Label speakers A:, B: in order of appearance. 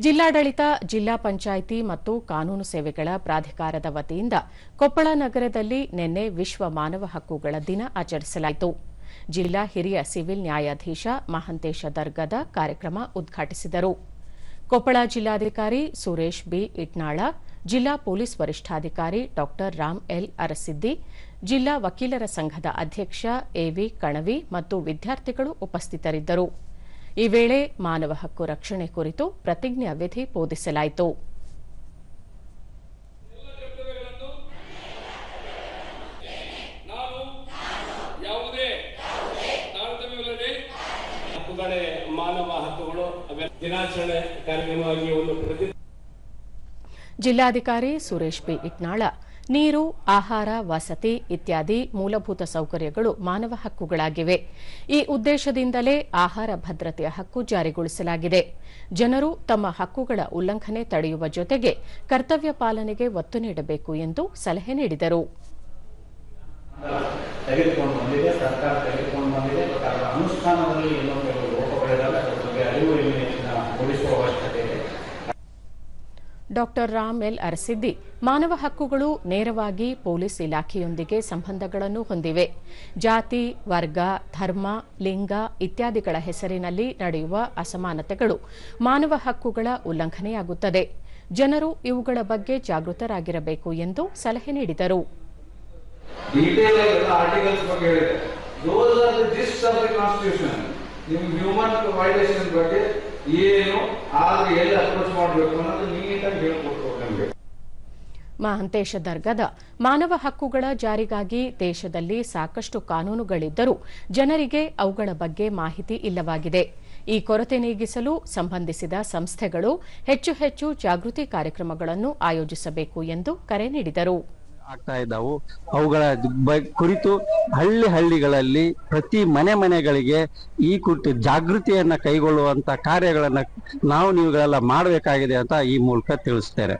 A: ಜಿಲ್ಲಾಡಳಿತ, ಜಿಲ್ಲಾ ಪಂಚಾಯಿತಿ ಮತ್ತು ಕಾನೂನು ಸೇವೆಗಳ ಪ್ರಾಧಿಕಾರದ ವತಿಯಿಂದ ಕೊಪ್ಪಳ ನಗರದಲ್ಲಿ ನಿನ್ನೆ ವಿಶ್ವ ಮಾನವ ಹಕ್ಕುಗಳ ದಿನ ಆಚರಿಸಲಾಯಿತು. ಜಿಲ್ಲಾ ಹಿರಿಯ ಸಿವಿಲ್ ನ್ಯಾಯಾಧೀಶ ಮಹಂತೇಶ ದರ್ಗದ ಕಾರ್ಯಕ್ರಮ ಉದ್ಘಾಟಿಸಿದರು. ಕೊಪ್ಪಳ ಜಿಲ್ಲಾಧಿಕಾರಿ ಸುರೇಶ್ ಬಿ. ಇಟ್ನಾಳ, ಜಿಲ್ಲಾ ಪೊಲೀಸ್ ವರಿಷ್ಠಾಧಿಕಾರಿ ಡಾ. ರಾಮ್ ಎಲ್. ಅರಸಿದ್ದಿ, ಜಿಲ್ಲಾ ವಕೀಲರ ಸಂಘದ ಅಧ್ಯಕ್ಷ ಎವಿ ಕಣವಿ ಮತ್ತು ವಿದ್ಯಾರ್ಥಿಗಳು ಉಪಸ್ಥಿತರಿದ್ದರು. ಈ ವೇಳೆ ಮಾನವ ಹಕ್ಕು ರಕ್ಷಣೆ ಕುರಿತು ಪ್ರತಿಜ್ಞಾ ವಿಧಿ ಬೋಧಿಸಲಾಯಿತು.
B: ಮಾನವ ಹಕ್ಕುಗಳು ದಿನಾಚರಣೆ ಕಾರ್ಯಕ್ರಮವಾಗಿ ಒಂದು
A: ಜಿಲ್ಲಾಧಿಕಾರಿ ಸುರೇಶ್ ಪಿ ಇಟ್ನಾಳ ನೀರು ಆಹಾರ ವಸತಿ ಇತ್ಯಾದಿ ಮೂಲಭೂತ ಸೌಕರ್ಯಗಳು ಮಾನವ ಹಕ್ಕುಗಳಾಗಿವೆ. ಈ ಉದ್ದೇಶದಿಂದಲೇ ಆಹಾರ ಭದ್ರತೆಯ ಹಕ್ಕು ಜಾರಿಗೊಳಿಸಲಾಗಿದೆ. ಜನರು ತಮ್ಮ ಹಕ್ಕುಗಳ ಉಲ್ಲಂಘನೆ ತಡೆಯುವ ಜೊತೆಗೆ ಕರ್ತವ್ಯ ಪಾಲನೆಗೆ ಒತ್ತು ನೀಡಬೇಕು ಎಂದು ಸಲಹೆ ನೀಡಿದರು. ಡಾಕ್ಟರ್ ರಾಮ್ ಎಲ್ ಅರಸಿದ್ದಿ ಮಾನವ ಹಕ್ಕುಗಳು ನೇರವಾಗಿ ಪೊಲೀಸ್ ಇಲಾಖೆಯೊಂದಿಗೆ ಸಂಬಂಧಗಳನ್ನು ಹೊಂದಿವೆ. ಜಾತಿ, ವರ್ಗ, ಧರ್ಮ, ಲಿಂಗ ಇತ್ಯಾದಿಗಳ ಹೆಸರಿನಲ್ಲಿ ನಡೆಯುವ ಅಸಮಾನತೆಗಳು ಮಾನವ ಹಕ್ಕುಗಳ ಉಲ್ಲಂಘನೆಯಾಗುತ್ತದೆ. ಜನರು ಇವುಗಳ ಬಗ್ಗೆ ಜಾಗೃತರಾಗಿರಬೇಕು ಎಂದು ಸಲಹೆ ನೀಡಿದರು.
C: ಏನು ಅಪ್ರೋಚ್ ಮಾಡಬೇಕು ಅನ್ನೋದು ನೀಟಾಗಿ ನಮಗೆ
A: ಮಹಂತೇಶ ದರ್ಗದ ಮಾನವ ಹಕ್ಕುಗಳ ಜಾರಿಗಾಗಿ ದೇಶದಲ್ಲಿ ಸಾಕಷ್ಟು ಕಾನೂನುಗಳಿದ್ದರೂ ಜನರಿಗೆ ಅವುಗಳ ಬಗ್ಗೆ ಮಾಹಿತಿ ಇಲ್ಲವಾಗಿದೆ. ಈ ಕೊರತೆ ನೀಗಿಸಲು ಸಂಬಂಧಿಸಿದ ಸಂಸ್ಥೆಗಳು ಹೆಚ್ಚು ಹೆಚ್ಚು ಜಾಗೃತಿ ಕಾರ್ಯಕ್ರಮಗಳನ್ನು ಆಯೋಜಿಸಬೇಕು ಎಂದು ಕರೆ ನೀಡಿದರು.
D: ಆಗ್ತಾ ಇದ್ದಾವು. ಅವುಗಳ ಕುರಿತು ಹಳ್ಳಿ ಹಳ್ಳಿಗಳಲ್ಲಿ ಪ್ರತಿ ಮನೆ ಮನೆಗಳಿಗೆ ಈ ಕುರಿತು ಜಾಗೃತಿಯನ್ನ ಕೈಗೊಳ್ಳುವಂತ ಕಾರ್ಯಗಳನ್ನ ನಾವು ನೀವುಗಳೆಲ್ಲ ಮಾಡಬೇಕಾಗಿದೆ ಅಂತ ಈ ಮೂಲಕ ತಿಳಿಸ್ತೇನೆ